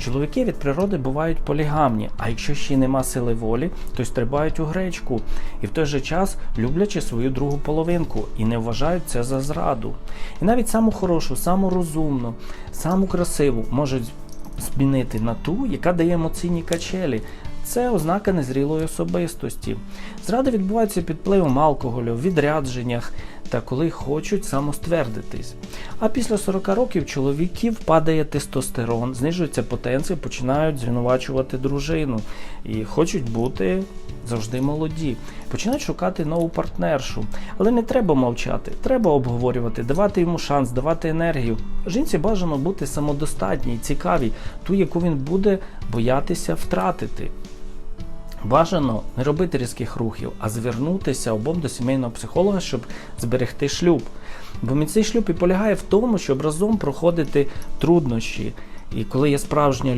Чоловіки від природи бувають полігамні, а якщо ще й нема сили волі, то стрибають у гречку і в той же час люблячи свою другу половинку і не вважають це за зраду. І навіть саму хорошу, саму розумну, саму красиву можуть змінити на ту, яка дає емоційні качелі. Це ознака незрілої особистості. Зради відбуваються під впливом алкоголю, відрядженнях та коли хочуть самоствердитись. А після 40 років чоловіків падає тестостерон, знижується потенція, починають звинувачувати дружину і хочуть бути завжди молоді. Починають шукати нову партнершу. Але не треба мовчати, треба обговорювати, давати йому шанс, давати енергію. Жінці бажано бути самодостатній, цікавій, ту, яку він буде боятися втратити. Бажано не робити різких рухів, а звернутися обом до сімейного психолога, щоб зберегти шлюб. Бо міцний шлюб і полягає в тому, щоб разом проходити труднощі. І коли є справжня